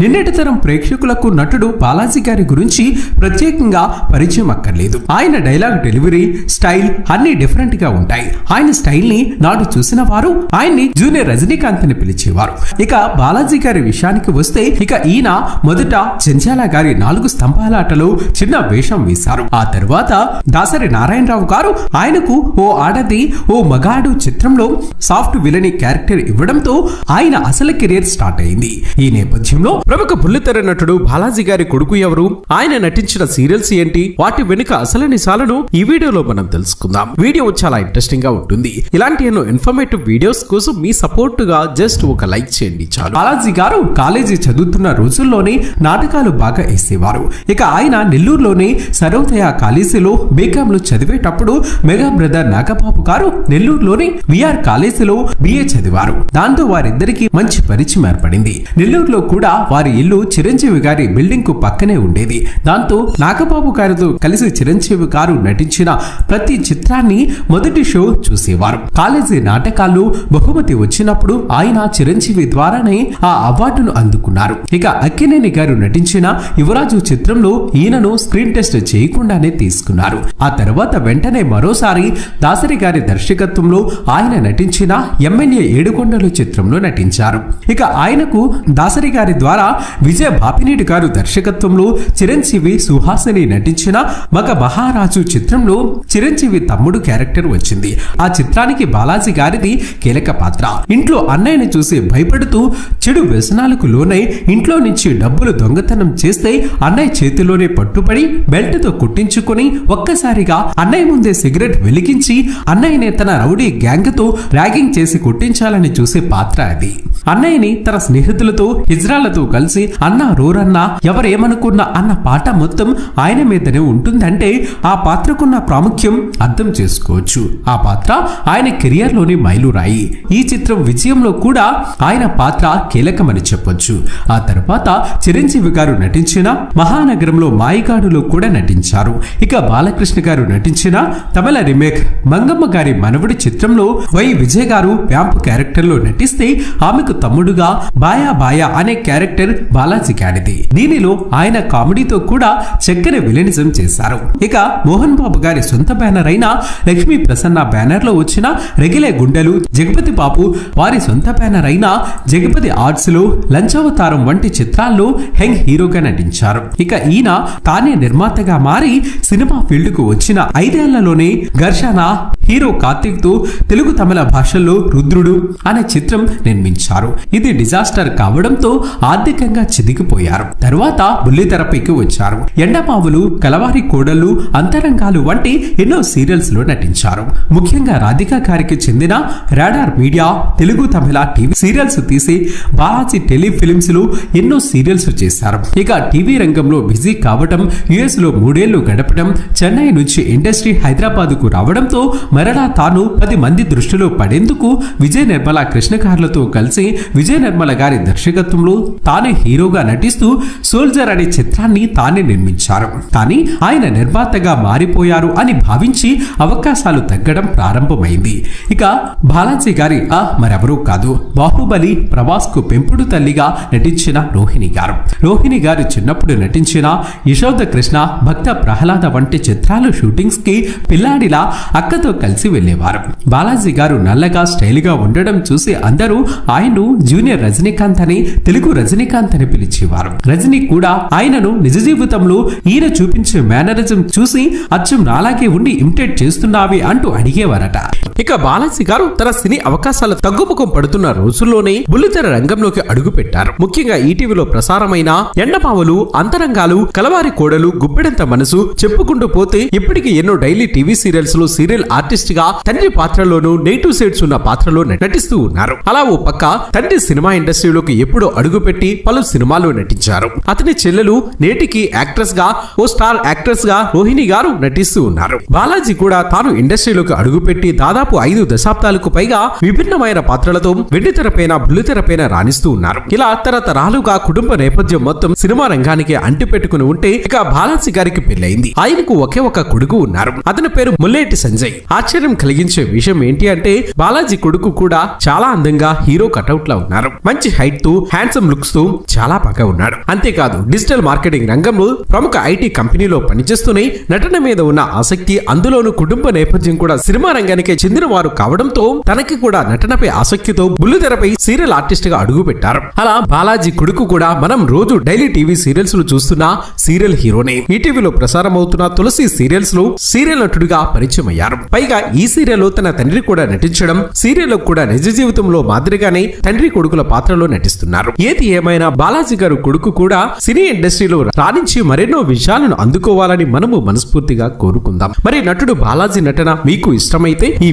నిన్నటి తరం ప్రేక్షకులకు నటుడు బాలాజీ గారి గురించి ప్రత్యేకంగా పరిచయం అక్కర్లేదు. ఆయన డైలాగ్ డెలివరీ స్టైల్ అన్ని డిఫరెంట్గా ఉంటాయి. ఆయన స్టైల్ని నాడు చూసిన వారు ఆయన్ని జూనియర్ రజనీకాంత్ అని పిలిచేవారు. ఇక బాలాజీ గారి విషయానికి వస్తే ఇక ఈయన మొదట చెంచాల గారి నాలుగు స్తంభాల ఆటలో చిన్న వేషం వేశారు. ఆ తర్వాత దాసరి నారాయణరావు గారు ఆయనకు ఓ ఆడది ఓ మగాడు చిత్రంలో సాఫ్ట్ విలని క్యారెక్టర్ ఇవ్వడంతో ఆయన అసలు కెరీర్ స్టార్ట్ అయింది. ఈ నేపథ్యంలో ప్రముఖ బుల్లితెర నటుడు బాలాజీ గారి కొడుకు ఎవరు? ఆయన నటించిన సీరియల్స్ ఏంటి? వాటి వెనుక అసలు నిజాలను ఈ వీడియోలో మనం తెలుసుకుందాం. వీడియో చాలా ఇంట్రెస్టింగ్గా ఉంటుంది. ఇలాంటి ఎన్నో ఇన్ఫర్మేటివ్ వీడియోస్ కోసం మీ సపోర్ట్గా జస్ట్ ఒక లైక్ చేయండి చాలు. బాలాజీ గారు కాలేజీ చదువుతున్న రోజుల్లోనే నాటకాలు బాగా వేసేవారు. ఇక ఆయన నెల్లూరులోనే సర్వోదయ కాలేజీలో బీకామ్లో చదివేటప్పుడు మెగా బ్రదర్ నాగబాబు గారు నెల్లూరులోని విఆర్ కాలేజీలో బిఏ చదివారు. దాంతో వారిద్దరికి మంచి పరిచయం ఏర్పడింది. నెల్లూరులో కూడా వారి ఇల్లు చిరంజీవి గారి బిల్డింగ్కు పక్కనే ఉండేది. దాంతో నాగబాబు గారితో కలిసి చిరంజీవి గారు నటించిన ప్రతి చిత్రాన్ని మొదటి షో చూసేవారు. కాలేజీ నాటకాలు బహుమతి వచ్చినప్పుడు ఆయన చిరంజీవి ద్వారానే ఆ అవార్డును అందుకున్నారు. ఇక అక్కినేని గారు నటించిన యువరాజు చిత్రంలో ఈయనను స్క్రీన్ టెస్ట్ చేయకుండానే తీసుకున్నారు. ఆ తర్వాత వెంటనే మరోసారి దాసరి గారి దర్శకత్వంలో ఆయన నటించిన ఎమ్మెల్యే ఏడుకొండలు చిత్రంలో నటించారు. ఇక ఆయనకు దాసరి గారి ద్వారా విజయ బాపినేడు గారు దర్శకత్వంలో చిరంజీవి సుహాసిని నటించిన మగ మహారాజు చిత్రంలో చిరంజీవి తమ్ముడు క్యారెక్టర్ వచ్చింది. ఆ చిత్రానికి బాలాజీ గారిది కీలక పాత్ర. ఇంట్లో అన్నయ్యని చూసి భయపడుతూ చెడు వ్యసనాలకు లోనై ఇంట్లో నుంచి డబ్బులు దొంగతనం చేస్తే అన్నయ్య చేతిలోనే పట్టుబడి బెల్ట్తో ఒక్కసారిగా అన్నయ్య ముందే సిగరెట్ వెలిగించి అన్నయ్యని తన రౌడీ గ్యాంగ్తో ర్యాగింగ్ చేసి కొట్టించాలని చూసే పాత్ర అది. అన్నయ్యని తన స్నేహితులతో హిజ్రాలతో కలిసి అన్న రోరన్న ఎవరేమనుకున్నా అన్న పాట మొత్తం ఆయన మీదనే ఉంటుందంటే ఆ పాత్రకున్న ప్రాముఖ్యం అర్థం చేసుకోవచ్చు. ఆ పాత్ర ఆయన కెరియర్లోని మైలురాయి. ఈ చిత్రం విజయంలో కూడా ఆయన పాత్ర కీలకమని చెప్పొచ్చు. ఆ తర్వాత చిరంజీవి గారు నటించిన మహానగరంలో మాయిగాడులో కూడా నటించారు. ఇక బాలకృష్ణ గారు నటించిన తమిళ రిమేక్ మంగమ్మ గారి మనవడి చిత్రంలో వై విజయ్ గారు వ్యాంప్ క్యారెక్టర్లో నటిస్తే ఆమెకు తమ్ముడుగా బాయా బాయా అనే క్యారెక్టర్ బాలాజీ గారిది. దీనిలో ఆయన కామెడీతో కూడా చక్కని విలనిజం చేశారు. ఇక మోహన్ బాబు గారి సొంత బ్యానర్ అయిన లక్ష్మీ ప్రసన్న బ్యానర్లో వచ్చిన రెగిలే గుండెలు జగపతి బాబు వారి సొంత బ్యానర్ అయిన జగపతి ఆర్ట్స్లో లంచావతారం వంటి చిత్రాల్లో హెంగ్ హీరోగా నటించారు. ఇక ఈయన తానే నిర్మాతగా మారి సినిమా ఫీల్డ్కు వచ్చిన ఐదేళ్ళలోనే ఘర్షణ హీరో కార్తిక్తో తెలుగు తమిళ భాషల్లో రుద్రుడు అనే చిత్రం నిర్మించారు. ఇది డిజాస్టర్ కావడంతో ఆర్థికంగా చిదిగిపోయారు. తర్వాత బుల్లితెరపైకి వచ్చారు. ఎండమావులు కలవారి కోడళ్ళు అంతరంగాలు వంటి ఎన్నో సీరియల్స్లో నటించారు. ముఖ్యంగా రాధికా గారికి చెందిన radar media Telugu Tamil TV serials తీసి బాలాజీ టెలిఫిలిమ్స్లో ఎన్నో సీరియల్స్ చేశారు. ఇక టీవీ రంగంలో బిజీ కావడం యుఎస్లో మూడేళ్ళు గడపడం చెన్నై నుంచి ఇండస్ట్రీ హైదరాబాద్కు రావడంతో మరలా తాను పది మంది దృష్టిలో పడేందుకు విజయ్ నిర్మల కృష్ణకారులతో కలిసి విజయ్ నిర్మల గారి దర్శకత్వంలో తానే హీరోగా నటిస్తూ సోల్జర్ అనే చిత్రాన్ని తానే నిర్మించారు. కానీ ఆయన నిర్మాతగా మారిపోయారు అని భావించి అవకాశాలు తగ్గడం ప్రారంభమైంది. ఇక బాలాజీ గారి ఆ మరెవరూ కాదు. బాహుబలి ప్రభాస్కు పెంపుడు తల్లిగా నటించిన రోహిణి గారు. రోహిణి గారు చిన్నప్పుడు నటించిన యశోద కృష్ణ భక్త ప్రహ్లాద వంటి చిత్రాలు షూటింగ్స్కి పిల్లాడిలా అక్కతో కలిసి వెళ్ళేవారు బాలాజీ గారు నల్లగా స్టైల్గా ఉండడం చూసి అందరూ ఆయన్ను జూనియర్ రజనీకాంత్ అని తెలుగు రజనీకాంత్ అని పిలిచేవారు. రజనీ కూడా ఆయనను నిజ జీవితంలో ఈయన చూపించే మేనరిజం చూసి అచ్చం నాలాగే ఉండి ఇమిటేట్ చేస్తున్నావి అంటూ అడిగేవారట. ఇక బాలాజీ గారు తన సినీ అవకాశాలు తగ్గుముఖం పడుతున్న రోజుల్లోనే బుల్లితెర రంగంలోకి అడుగు పెట్టారు ముఖ్యంగా ఈటీవీలో ప్రసారమైన ఎండమావులు అంతరంగాలు కలవారి కోడలు గుప్పెడంత మనసు చెప్పుకుంటూ పోతే ఇప్పటికి ఎన్నో డైలీ టీవీ సీరియల్స్లో సీరియల్ ఆర్టిస్ట్గా తండ్రి పాత్రలోనూ నెగిటివ్ సైడ్స్ ఉన్న పాత్రలో నటిస్తూ ఉన్నారు. అలా ఓ పక్క తండ్రి సినిమా ఇండస్ట్రీలోకి ఎప్పుడో అడుగుపెట్టి పలు సినిమాల్లో నటించారు. అతని చెల్లెలు నేటికి యాక్ట్రెస్గా ఓ స్టార్ యాక్ట్రెస్గా రోహిణి గారు నటిస్తూ ఉన్నారు. బాలాజీ కూడా తాను ఇండస్ట్రీలోకి అడుగుపెట్టి దాదాపు దాదాపు ఐదు దశాబ్దాలకు పైగా విభిన్నమైన పాత్రలతో వెండితెరపైన బుల్లితెరపైన రాణిస్తూ ఉన్నారు. ఇలా తరతరాలుగా కుటుంబ నేపథ్యం మొత్తం సినిమా రంగానికి అంటిపెట్టుకుని ఉంటే ఇక బాలాజీ గారికి పెళ్ళైంది ఆయనకు ఒకే ఒక కొడుకు ఉన్నారు. అతని పేరు ముల్లేటి సంజయ్. ఆశ్చర్యం కలిగించే విషయం ఏంటి అంటే బాలాజీ కొడుకు కూడా చాలా అందంగా హీరో కటౌట్ లా ఉన్నారు. మంచి హైట్తో హ్యాండ్సమ్ లుక్స్తో చాలా బాగా ఉన్నాడు. అంతేకాదు డిజిటల్ మార్కెటింగ్ రంగంలో ప్రముఖ ఐటీ కంపెనీలో పనిచేస్తూనే నటన మీద ఉన్న ఆసక్తి అందులోనూ కుటుంబ నేపథ్యం కూడా సినిమా రంగానికి చెందిన వారు కావడంతో తనకి కూడా నటనపై ఆసక్తితో బుల్లితెరపై సీరియల్ ఆర్టిస్ట్గా అడుగు పెట్టారు అలా బాలాజీ కొడుకు కూడా మనం రోజు డైలీ టీవీ సీరియల్స్లో చూస్తున్న సీరియల్ హీరోనే. ఈటీవీలో ప్రసారం అవుతున్న తులసి సీరియల్స్లో సీరియల్ నటుడిగా పరిచయం అయ్యారు పైగా ఈ సీరియల్లో తన తండ్రి కూడా నటించడం సీరియల్లో కూడా నిజ జీవితంలో మాదిరిగానే తండ్రి కొడుకుల పాత్రలో నటిస్తున్నారు. ఏది ఏమైనా బాలాజీ గారు కొడుకు కూడా సినీ ఇండస్ట్రీలో రాణించి మరెన్నో విషయాలను అందుకోవాలని మనము మనస్ఫూర్తిగా కోరుకుందాం. మరి నటుడు బాలాజీ నటన మీకు ఇష్టమైతే ఈ